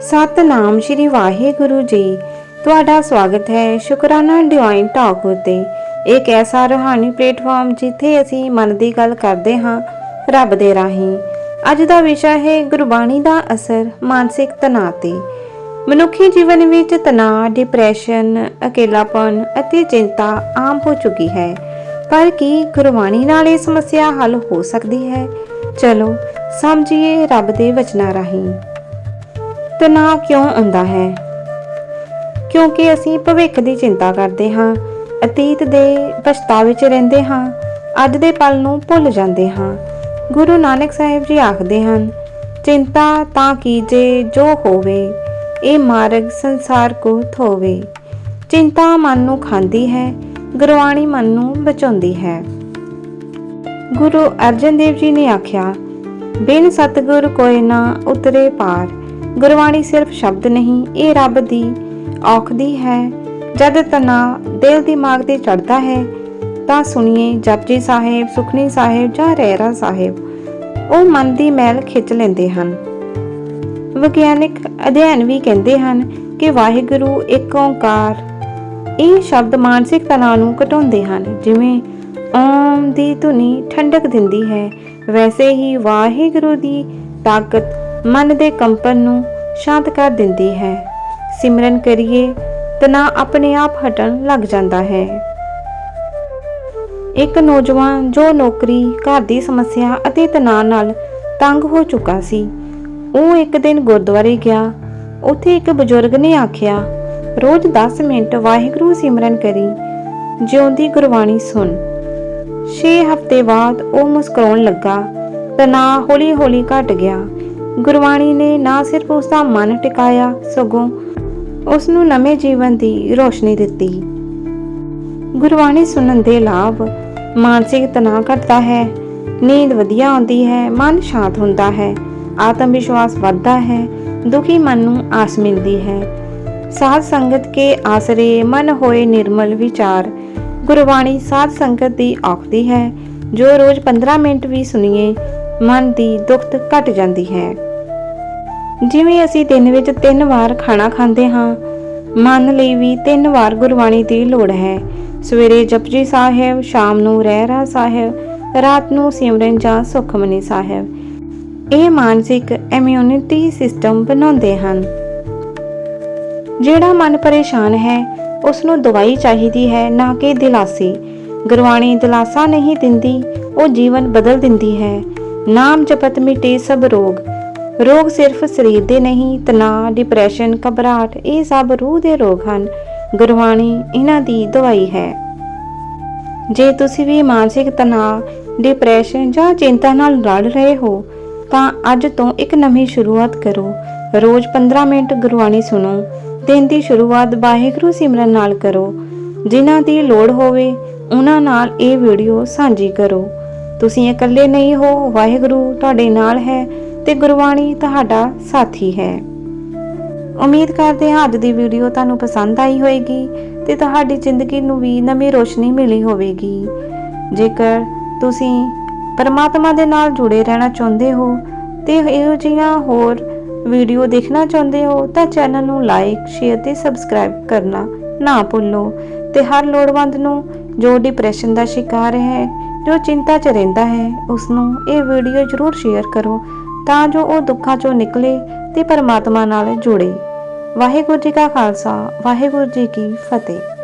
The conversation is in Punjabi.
ਸਤਨਾਮ ਸ਼੍ਰੀ ਵਾਹਿਗੁਰੂ ਜੀ। ਤੁਹਾਡਾ ਸਵਾਗਤ ਹੈ ਸ਼ੁਕਰਾਨਾ ਡਿਵਾਈਨ ਟਾਕ ਉਤੇ। ਇੱਕ ਐਸਾ ਰੂਹਾਨੀ ਪਲੇਟਫਾਰਮ ਜਿੱਥੇ ਅਸੀਂ ਮਨ ਦੀ ਗੱਲ ਕਰਦੇ ਹਾਂ, ਰੱਬ ਦੇ ਰਾਹੀਂ। ਅੱਜ ਦਾ ਵਿਸ਼ਾ ਹੈ ਗੁਰਬਾਣੀ ਦਾ ਅਸਰ, ਮਾਨਸਿਕ ਤਣਾਅ ਤੇ। ਮਨੁੱਖੀ ਜੀਵਨ ਵਿੱਚ ਤਣਾਅ ਡਿਪਰੈਸ਼ਨ ਅਕੇਲਾਪਨ ਅਤੇ ਚਿੰਤਾ ਆਮ ਹੋ ਚੁੱਕੀ ਹੈ। ਪਰ ਕੀ ਗੁਰਬਾਣੀ ਨਾਲ ਇਹ ਸਮੱਸਿਆ ਹੱਲ ਹੋ ਸਕਦੀ ਹੈ? ਚਲੋ, ਸਮਝੀਏ ਰੱਬ ਦੇ ਵਚਨਾਂ ਰਾਹੀਂ। ਤਣਾਅ ਕਿਉਂ ਆਉਂਦਾ ਹੈ? ਕਿਉਂਕਿ ਅਸੀਂ ਭਵਿੱਖ ਦੀ ਚਿੰਤਾ ਕਰਦੇ ਹਾਂ, ਅਤੀਤ ਦੇ ਪਛਤਾਵੇ ਵਿੱਚ ਰਹਿੰਦੇ ਹਾਂ ਅੱਜ ਦੇ ਪਲ ਨੂੰ ਭੁੱਲ ਜਾਂਦੇ ਹਾਂ। ਗੁਰੂ ਨਾਨਕ ਸਾਹਿਬ ਜੀ ਆਖਦੇ ਹਨ, ਚਿੰਤਾ ਤਾਂ ਕੀਜੇ ਜੋ ਹੋਵੇ, ਇਹ ਮਾਰਗ ਸੰਸਾਰ ਕੋ ਥੋਵੇ। ਚਿੰਤਾ ਮਨ ਨੂੰ ਖਾਂਦੀ ਹੈ, ਗੁਰਬਾਣੀ ਮਨ ਨੂੰ ਬਚਾਉਂਦੀ ਹੈ। ਗੁਰੂ ਅਰਜਨ ਦੇਵ ਜੀ ਨੇ ਆਖਿਆ, ਬਿਨ ਸਤਗੁਰ ਕੋਈ ਨਾ ਉਤਰੇ ਪਾਰ। ਗੁਰਬਾਣੀ ਸਿਰਫ ਸ਼ਬਦ ਨਹੀਂ, ਇਹ ਰੱਬ ਦੀ ਔਖਦੀ ਹੈ। ਜਦ ਤਨਾ ਦਿਲ ਦਿਮਾਗ ਤੇ ਚੜਦਾ ਹੈ, ਤਾਂ ਸੁਣੀਏ ਜਪਜੀ ਸਾਹਿਬ, ਸੁਖਨੀ ਸਾਹਿਬ ਜਾਂ ਰਹਿਰਾ ਸਾਹਿਬ। ਉਹ ਮਨ ਦੀ ਮੈਲ ਖਿੱਚ ਲੈਂਦੇ ਹਨ। ਵਿਗਿਆਨਿਕ ਅਧਿਐਨ ਵੀ ਕਹਿੰਦੇ ਹਨ ਕਿ ਵਾਹਿਗੁਰੂ ਇੱਕ ਓੰਕਾਰ, ਇਹ ਸ਼ਬਦ ਮਾਨਸਿਕ ਤਣਾਅ ਨੂੰ ਘਟਾਉਂਦੇ ਹਨ। ਜਿਵੇਂ, ਓਮ ਦੀ ਧੁਨੀ ਠੰਡਕ ਦਿੰਦੀ ਹੈ, ਵੈਸੇ ਹੀ ਵਾਹਿਗੁਰੂ ਦੀ ਤਾਕਤ ਮਨ ਦੇ ਕੰਪਨ ਨੂੰ ਸ਼ਾਂਤ ਕਰ ਦਿੰਦੀ ਹੈ। ਸਿਮਰਨ ਕਰੀਏ ਤਣਾਅ ਆਪਣੇ ਆਪ ਹਟਣ ਲੱਗ ਜਾਂਦਾ ਹੈ। ਇੱਕ ਨੌਜਵਾਨ ਜੋ ਨੌਕਰੀ ਘਰ ਦੀ ਸਮੱਸਿਆ ਅਤੇ ਤਣਾਅ ਨਾਲ ਤੰਗ ਹੋ ਚੁੱਕਾ ਸੀ, ਉਹ ਇੱਕ ਦਿਨ ਗੁਰਦੁਆਰੇ ਗਿਆ। ਉੱਥੇ ਇੱਕ ਬਜ਼ੁਰਗ ਨੇ ਆਖਿਆ, ਰੋਜ਼ 10 ਮਿੰਟ ਵਾਹਿਗੁਰੂ ਸਿਮਰਨ ਕਰੀ, ਜਿਉਂਦੀ ਗੁਰਬਾਣੀ ਸੁਣ। 6 ਹਫ਼ਤੇ ਬਾਅਦ ਉਹ ਮੁਸਕਰਾਉਣ ਲੱਗਾ, ਤਣਾਅ ਹੌਲੀ-ਹੌਲੀ ਘਟ ਗਿਆ। ਗੁਰਬਾਣੀ ਨੇ ਨਾ ਸਿਰਫ ਉਸ ਦਾ ਮਨ ਟਿਕਾਇਆ, ਸਗੋਂ ਉਸ ਨੂੰ ਨਵੇਂ ਜੀਵਨ ਦੀ ਰੋਸ਼ਨੀ ਦਿੱਤੀ। ਗੁਰਬਾਣੀ ਸੁਣਨ ਦੇ ਲਾਭ ਮਾਨਸਿਕ ਤਣਾਅ ਘਟਦਾ ਹੈ, ਨੀਂਦ ਵਧੀਆ ਆਉਂਦੀ ਹੈ, ਮਨ ਸ਼ਾਂਤ ਹੁੰਦਾ ਹੈ, ਆਤਮ ਵਿਸ਼ਵਾਸ ਵੱਧਦਾ ਹੈ, ਦੁਖੀ ਮਨ ਨੂੰ ਆਸ ਮਿਲਦੀ ਹੈ। ਸਾਧ ਸੰਗਤ ਕੇ ਆਸਰੇ ਮਨ ਹੋਏ ਨਿਰਮਲ ਵਿਚਾਰ, ਗੁਰਬਾਣੀ ਸਾਧ ਸੰਗਤ ਦੀ ਔਖਦੀ ਹੈ, ਜੋ ਰੋਜ਼ 15 ਮਿੰਟ ਵੀ ਸੁਣੀਏ ਮਨ ਦੀ ਦੁਖਤ ਘਟ ਜਾਂਦੀ ਹੈ। ਜਿਵੇਂ ਅਸੀਂ ਦਿਨ ਵਿੱਚ ਤਿੰਨ ਵਾਰ ਖਾਣਾ ਖਾਂਦੇ ਹਾਂ, ਮਨ ਲਈ ਵੀ ਤਿੰਨ ਵਾਰ ਗੁਰਬਾਣੀ ਦੀ ਲੋੜ ਹੈ। ਸਵੇਰੇ ਜਪਜੀ ਸਾਹਿਬ, ਸ਼ਾਮ ਨੂੰ ਰਹਿਰਾ ਸਾਹਿਬ, ਰਾਤ ਨੂੰ ਸਿਮਰਨ ਜਾਂ ਸੁਖਮਨੀ ਸਾਹਿਬ। ਇਹ ਮਾਨਸਿਕ ਇਮਿਊਨਿਟੀ ਸਿਸਟਮ ਬਣਾਉਂਦੇ ਹਨ। ਜਿਹੜਾ ਮਨ ਪਰੇਸ਼ਾਨ ਹੈ ਉਸ ਨੂੰ ਦਵਾਈ ਚਾਹੀਦੀ ਹੈ, ਨਾ ਕਿ ਦਿਲਾਸੀ। ਗੁਰਬਾਣੀ ਦਿਲਾਸਾ ਨਹੀਂ ਦਿੰਦੀ, ਉਹ ਜੀਵਨ ਬਦਲ ਦਿੰਦੀ ਹੈ। ਨਾਮ ਜਪਤ ਮਿਟੇ ਸਭ ਰੋਗ। ਰੋਗ ਸਿਰਫ ਸਰੀਰ ਦੇ ਨਹੀਂ, ਤਣਾਅ ਡਿਪਰੈਸ਼ਨ ਘਬਰਾਹਟ, ਇਹ ਸਭ ਰੂਹ ਦੇ ਰੋਗ ਹਨ। ਗੁਰਬਾਣੀ ਇਹਨਾਂ ਦੀ ਦਵਾਈ ਹੈ। ਜੇ ਤੁਸੀਂ ਵੀ ਮਾਨਸਿਕ ਤਣਾਅ ਡਿਪਰੈਸ਼ਨ ਜਾਂ ਚਿੰਤਾ ਨਾਲ ਲੜ ਰਹੇ ਹੋ, ਤਾਂ ਅੱਜ ਤੋਂ ਇੱਕ ਨਵੀਂ ਸ਼ੁਰੂਆਤ ਕਰੋ। ਰੋਜ਼ 15 ਮਿੰਟ ਗੁਰਬਾਣੀ ਸੁਣੋ। ਦਿਨ ਦੀ ਸ਼ੁਰੂਆਤ ਵਾਹਿਗੁਰੂ ਸਿਮਰਨ ਨਾਲ ਕਰੋ। ਜਿਨ੍ਹਾਂ ਦੀ ਲੋੜ ਹੋਵੇ, ਉਹਨਾਂ ਨਾਲ ਇਹ ਵੀਡੀਓ ਸਾਂਝੀ ਕਰੋ। ਤੁਸੀਂ ਇਕੱਲੇ ਨਹੀਂ ਹੋ, ਵਾਹਿਗੁਰੂ ਤੁਹਾਡੇ ਨਾਲ ਹੈ ਤੇ ਗੁਰਬਾਣੀ ਤੁਹਾਡਾ ਸਾਥੀ ਹੈ। ਉਮੀਦ ਕਰਦੇ ਹਾਂ ਅੱਜ ਦੀ ਵੀਡੀਓ ਤੁਹਾਨੂੰ ਪਸੰਦ ਆਈ ਹੋਵੇਗੀ ਤੇ ਤੁਹਾਡੀ ਜ਼ਿੰਦਗੀ ਨੂੰ ਵੀ ਨਵੀਂ ਰੋਸ਼ਨੀ ਮਿਲੀ ਹੋਵੇਗੀ। ਜੇਕਰ ਤੁਸੀਂ ਪਰਮਾਤਮਾ ਦੇ ਨਾਲ ਜੁੜੇ ਰਹਿਣਾ ਚਾਹੁੰਦੇ ਹੋ ਤੇ ਇਹੋ ਜਿਹੀਆਂ ਹੋਰ ਵੀਡੀਓ ਦੇਖਣਾ ਚਾਹੁੰਦੇ ਹੋ ਤਾਂ ਚੈਨਲ ਨੂੰ ਲਾਈਕ, ਸ਼ੇਅਰ ਤੇ ਸਬਸਕ੍ਰਾਈਬ ਕਰਨਾ ਨਾ ਭੁੱਲੋ ਤੇ ਹਰ ਲੋੜਵੰਦ ਨੂੰ ਜੋ ਡਿਪਰੈਸ਼ਨ ਦਾ ਸ਼ਿਕਾਰ ਹੈ ਜੋ ਚਿੰਤਾ 'ਚ ਰਹਿੰਦਾ ਹੈ ਉਸ ਨੂੰ ਇਹ ਵੀਡੀਓ ਜ਼ਰੂਰ ਸ਼ੇਅਰ ਕਰੋ ਤਾਂ ਜੋ ਉਹ ਦੁੱਖਾਂ 'ਚੋਂ ਨਿਕਲੇ ਤੇ ਪਰਮਾਤਮਾ ਨਾਲ ਜੁੜੇ। ਵਾਹਿਗੁਰੂ ਜੀ ਕਾ ਖਾਲਸਾ, ਵਾਹਿਗੁਰੂ ਜੀ ਕੀ ਫਤਿਹ।